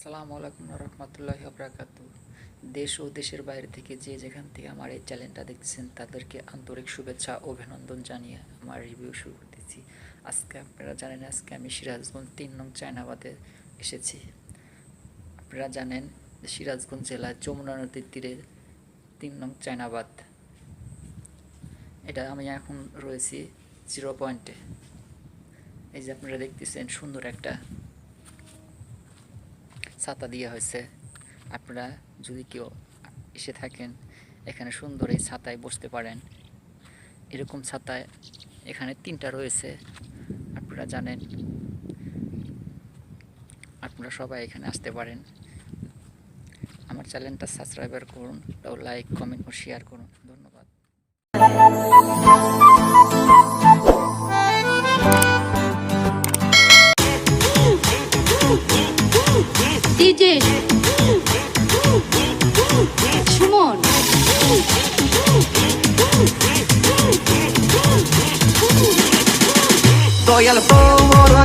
আসসালামু আলাইকুম রহমতুল্লাহ বরাকাত দেশ ও দেশের বাইরে থেকে যে যেখান থেকে আমার এই চ্যানেলটা দেখছেন তাদেরকে আন্তরিক শুভেচ্ছা অভিনন্দন জানিয়ে আমার রিভিউ শুরু করতেছি। আজকে আপনারা জানেন, আজকে আমি সিরাজগঞ্জ তিন নং চায়নাবাদে এসেছি। আপনারা জানেন, সিরাজগঞ্জ জেলার যমুনা নদীর তীরে তিন নং চায়নাবাদ। এটা আমি এখন রয়েছি জিরো পয়েন্টে এই যে আপনারা দেখতেছেন, সুন্দর একটা ছাতা দেওয়া হয়েছে। আপনারা যদি কেউ এসে থাকেন, এখানে সুন্দর এই ছাতায় বসতে পারেন। এরকম ছাতায় এখানে তিনটা রয়েছে, আপনারা জানেন। আপনারা সবাই এখানে আসতে পারেন। আমার চ্যানেলটা সাবস্ক্রাইবার করুন, লাইক, কমেন্ট ও শেয়ার করুন। ধন্যবাদ। DJ Suman Soy el polvo, la